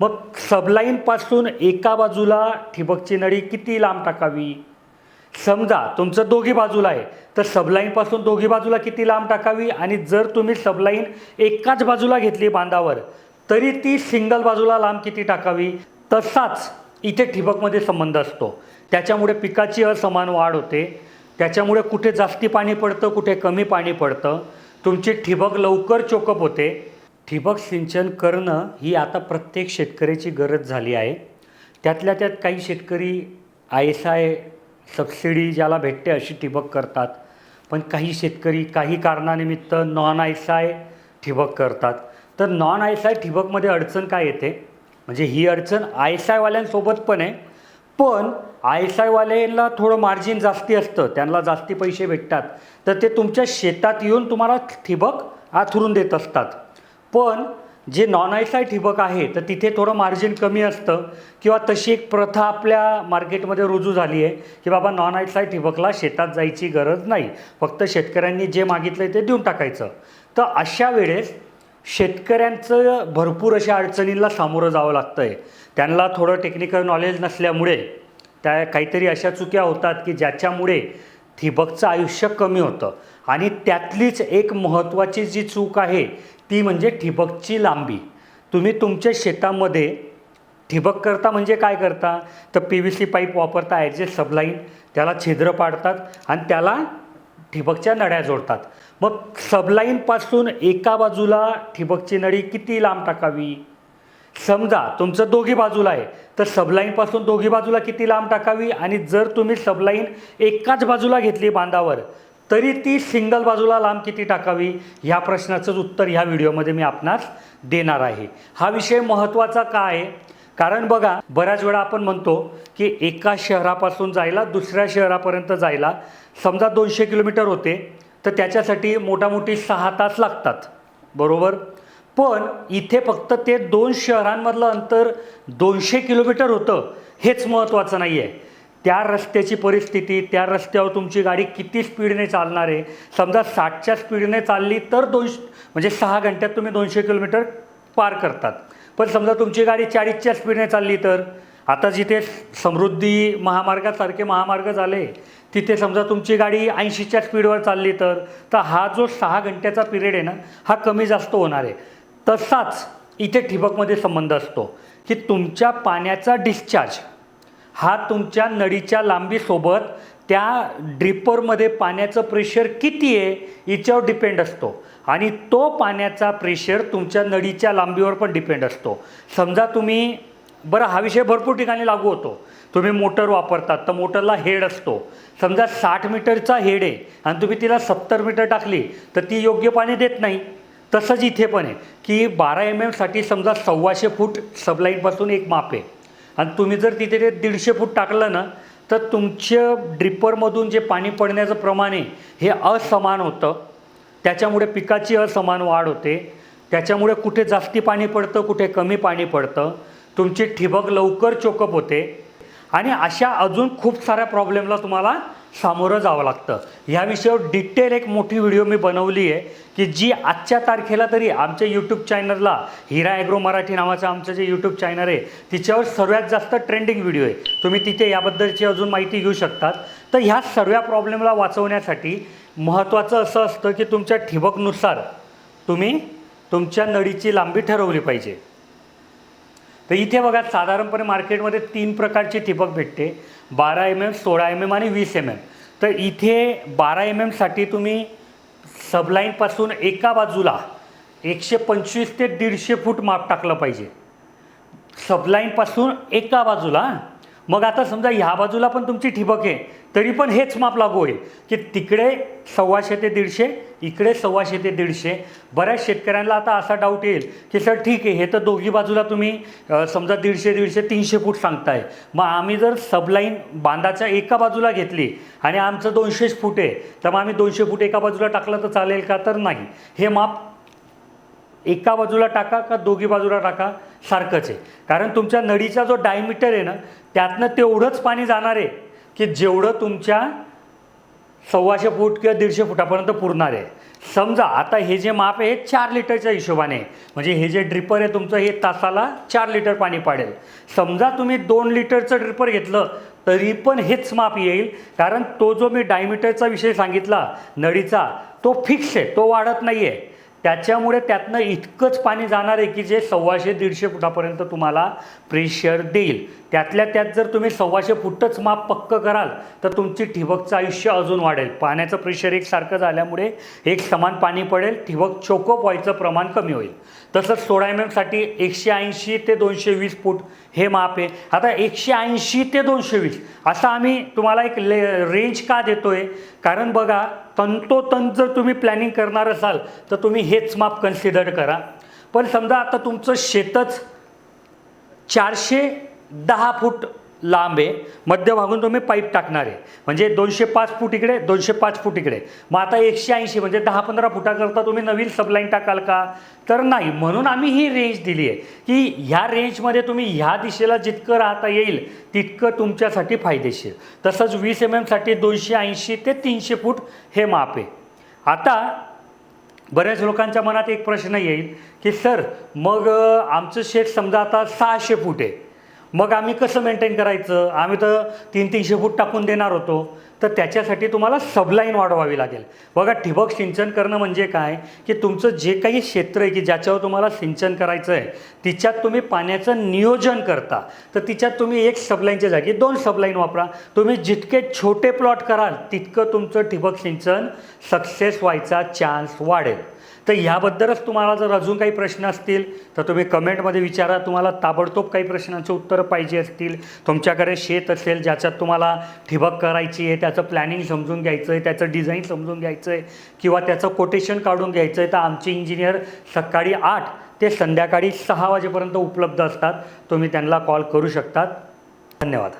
मग सबलाईनपासून एका बाजूला ठिबकची नळी किती लांब टाकावी? समजा तुमचं दोघी बाजूला आहे तर सबलाईनपासून दोघी बाजूला किती लांब टाकावी? आणि जर तुम्ही सबलाईन एकाच बाजूला घेतली बांधावर तरी ती सिंगल बाजूला लांब किती टाकावी? तसाच इथे ठिबकमध्ये संबंध असतो. त्याच्यामुळे पिकाची असमान वाढ होते. त्याच्यामुळे कुठे जास्ती पाणी पडतं कुठे कमी पाणी पडतं. तुमची ठिबक लवकर चोकअप होते. ठिबक सिंचन करणं ही आता प्रत्येक शेतकऱ्याची गरज झाली आहे. त्यातल्या त्यात काही शेतकरी आय एस आय सबसिडी ज्याला भेटते अशी ठिबक करतात. पण काही शेतकरी काही कारणानिमित्त नॉन आय एस आय ठिबक करतात. तर नॉन आय एस आय ठिबकमध्ये अडचण काय येते? म्हणजे ही अडचण आय एस आयवाल्यांसोबत पण आहे. पण आय एस आयवाल्याला थोडं मार्जिन जास्ती असतं. त्यांना जास्ती पैसे भेटतात. तर ते तुमच्या शेतात येऊन तुम्हाला ठिबक आथरून देत असतात. पण जे नॉन आय आय ठिबक आहे तर तिथे थोडं मार्जिन कमी असतं. किंवा तशी एक प्रथा आपल्या मार्केटमध्ये रुजू झाली आहे की बाबा नॉन आय आय ठिबकला शेतात जायची गरज नाही. फक्त शेतकऱ्यांनी जे मागितलं आहे ते देऊन टाकायचं. तर अशा वेळेस शेतकऱ्यांचं भरपूर अशा अडचणींना सामोरं जावं लागतं आहे त्यांना थोडं टेक्निकल नॉलेज नसल्यामुळे त्या काहीतरी अशा चुक्या होतात की ज्याच्यामुळे ठिबकचं आयुष्य कमी होतं. आणि त्यातलीच एक महत्त्वाची जी चूक आहे ती म्हणजे ठिबकची लांबी. तुम्ही तुमच्या शेतामध्ये ठिबक करता म्हणजे काय करता? तर पी व्ही सी पाईप वापरता ॲडजेस्ट सबलाईन त्याला छिद्र पाडतात आणि त्याला ठिबकच्या नळ्या जोडतात. मग सबलाईनपासून एका बाजूला ठिबकची नळी किती लांब टाकावी? समजा तुमचं दोघी बाजूला आहे तर सबलाईनपासून दोघी बाजूला किती लांब टाकावी? आणि जर तुम्ही सबलाईन एकाच बाजूला घेतली बांधावर तरी ती सिंगल बाजूला लांब किती टाकावी ह्या प्रश्नाचंच उत्तर ह्या व्हिडिओमध्ये मी आपणास देणार आहे. हा विषय महत्त्वाचा का आहे? कारण बघा बऱ्याच वेळा आपण म्हणतो की एका शहरापासून जायला दुसऱ्या शहरापर्यंत जायला समजा दोनशे किलोमीटर होते तर त्याच्यासाठी मोठामोठी सहा तास लागतात. बरोबर? पण इथे फक्त ते दोन शहरांमधलं अंतर दोनशे किलोमीटर होतं हेच महत्त्वाचं नाही आहे त्या रस्त्याची परिस्थिती त्या रस्त्यावर तुमची गाडी किती स्पीडने चालणार आहे? समजा साठच्या स्पीडने चालली तर दोनशे म्हणजे सहा घंट्यात तुम्ही दोनशे किलोमीटर पार करतात. पण समजा तुमची गाडी चाळीसच्या स्पीडने चालली तर आता जिथे समृद्धी महामार्गासारखे महामार्ग झाले तिथे समजा तुमची गाडी ऐंशीच्या स्पीडवर चालली तर तर हा जो सहा घंट्याचा पिरियड आहे ना हा कमी जास्त होणार आहे. तसाच इथे ठिबकमध्ये संबंध असतो की तुमच्या पाण्याचा डिस्चार्ज हा तुमच्या नळीच्या लांबीसोबत त्या ड्रिपरमध्ये पाण्याचं प्रेशर किती आहे याच्यावर डिपेंड असतो. आणि तो पाण्याचा प्रेशर तुमच्या नळीच्या लांबीवर पण डिपेंड असतो. समजा तुम्ही बरं हा विषय भरपूर ठिकाणी लागू होतो. तुम्ही मोटर वापरतात तर मोटरला हेड असतो. समजा साठ मीटरचा हेड आहे आणि तुम्ही तिला सत्तर मीटर टाकली तर ती योग्य पाणी देत नाही. तसंच इथे पण आहे की बारा एम एमसाठी समजा सव्वाशे फूट सबलाईनपासून एक माप आहे. आणि तुम्ही जर तिथे ते दीडशे फूट टाकलं ना तर तुमच्या ड्रिपरमधून जे पाणी पडण्याचं प्रमाण आहे हे असमान होतं. त्याच्यामुळे पिकाची असमान वाढ होते. त्याच्यामुळे कुठे जास्ती पाणी पडतं कुठे कमी पाणी पडतं. तुमची ठिबक लवकर चोकअप होते. आणि अशा अजून खूप साऱ्या प्रॉब्लेमला तुम्हाला सामोरं जावं लागतं. ह्या विषयावर डिटेल एक मोठी व्हिडिओ मी बनवली आहे की जी आजच्या तारखेला तरी आमच्या यूट्यूब चॅनलला हिरा ॲग्रो मराठी नावाचं आमचं जे यूट्यूब चॅनल आहे तिच्यावर सर्वात जास्त ट्रेंडिंग व्हिडिओ आहे. तुम्ही तिथे याबद्दलची अजून माहिती घेऊ शकतात. तर ह्या सर्व प्रॉब्लेमला वाचवण्यासाठी महत्त्वाचं असं असतं की तुमच्या ठिबकनुसार तुम्ही तुमच्या नळीची लांबी ठरवली पाहिजे. तर इथे बघा साधारणपणे मार्केटमध्ये तीन प्रकारची ठिबक भेटते. बारा एम एम सोळा एम एम आणि वीस एम एम तर इथे बारा एम एमसाठी तुम्ही सबलाईनपासून एका बाजूला एकशे पंचवीस ते दीडशे फूट माप टाकलं पाहिजे. सबलाईनपासून एका बाजूला मग आता समजा ह्या बाजूला पण तुमची ठिबक आहे तरी पण हेच माप लागू होईल की तिकडे सव्वाशे ते दीडशे इकडे सव्वाशे ते दीडशे. बऱ्याच शेतकऱ्यांना आता असा डाऊट येईल की सर ठीक आहे हे तर दोघी बाजूला तुम्ही समजा दीडशे दीडशे तीनशे फूट सांगताय. मग आम्ही जर सबलाईन बांधाच्या एका बाजूला घेतली आणि आमचं दोनशेच फूट आहे तर मग आम्ही दोनशे फूट एका बाजूला टाकलं तर चालेल का? तर नाही. हे माप एका बाजूला टाका का दोघी बाजूला टाका? सारखंच आहे. कारण तुमच्या नळीचा जो डायमीटर आहे ना त्यातनं तेवढंच पाणी जाणार आहे की जेवढं तुमच्या सव्वाशे फूट किंवा दीडशे फुटापर्यंत पुरणार आहे. समजा आता हे जे माप आहे हे चार लिटरच्या हिशोबाने म्हणजे हे जे ड्रिपर आहे तुमचं हे तासाला चार लिटर पाणी पाडेल. समजा तुम्ही दोन लिटरचं ड्रिपर घेतलं तरी पण हेच माप येईल. कारण तो जो मी डायमीटरचा विषय सांगितला नळीचा तो फिक्स आहे तो वाढत नाही आहे त्याच्यामुळे त्यातनं इतकंच पाणी जाणार आहे की जे सव्वाशे दीडशे फुटापर्यंत तुम्हाला प्रेशर देईल. त्यातल्या त्यात जर तुम्ही सव्वाशे फुटच माप पक्क कराल तर तुमची ठिबकचं आयुष्य अजून वाढेल. पाण्याचं प्रेशर एकसारखं झाल्यामुळे एक समान पाणी पडेल ठिबक चोकोप व्हायचं प्रमाण कमी होईल. तसंच सोळा एम एमसाठी एकशे ऐंशी ते दोनशे वीस फूट हे माप आहे. आता एकशे ऐंशी ते दोनशे वीस असं आम्ही तुम्हाला एक ले रेंज का देतो आहे कारण बघा तंतोतंत जर तुम्ही प्लॅनिंग करणार असाल तर तुम्ही हेच माप कन्सिडर करा. पण समजा आता तुमचं शेतच चारशे दहा फूट लांब आहे. मध्यभागून तुम्ही पाईप टाकणार आहे. म्हणजे दोनशे पाच फूट इकडे दोनशे पाच फूट इकडे. मग आता एकशे ऐंशी म्हणजे दहा पंधरा फुटाकरता तुम्ही नवीन सबलाईन टाकाल का? तर नाही. म्हणून आम्ही ही रेंज दिली आहे की ह्या रेंजमध्ये तुम्ही ह्या दिशेला जितकं राहता येईल तितकं तुमच्यासाठी फायदेशीर. तसंच वीस एम एमसाठी दोनशे ऐंशी ते तीनशे फूट हे माप आहे. आता बऱ्याच लोकांच्या मनात एक प्रश्न येईल की सर मग आमचं शेत समजा आता सहाशे फूट आहे. मग आम्ही कसं मेंटेन करायचं? आम्ही तर तीन तीनशे फूट टाकून देणार होतो. तर त्याच्यासाठी तुम्हाला सबलाईन वाढवावी लागेल. बघा ठिबक सिंचन करणं म्हणजे काय? की तुमचं जे काही क्षेत्र आहे की ज्याच्यावर तुम्हाला सिंचन करायचं आहे तिच्यात तुम्ही पाण्याचं नियोजन करता. तर तिच्यात तुम्ही एक सबलाईनच्या जागी दोन सबलाईन वापरा. तुम्ही जितके छोटे प्लॉट कराल तितकं तुमचं ठिबक सिंचन सक्सेस व्हायचा चान्स वाढेल. तर ह्याबद्दलच तुम्हाला जर अजून काही प्रश्न असतील तर तुम्ही कमेंटमध्ये विचारा. तुम्हाला ताबडतोब काही प्रश्नांची उत्तरं पाहिजे असतील तुमच्याकडे शेत असेल ज्याच्यात तुम्हाला ठिबक करायची आहे त्या त्याचं प्लॅनिंग समजून घ्यायचं आहे त्याचं डिझाईन समजून घ्यायचं आहे किंवा त्याचं कोटेशन काढून घ्यायचं आहे तर आमचे इंजिनियर सकाळी आठ ते संध्याकाळी सहा वाजेपर्यंत उपलब्ध असतात. तुम्ही त्यांना कॉल करू शकतात. धन्यवाद.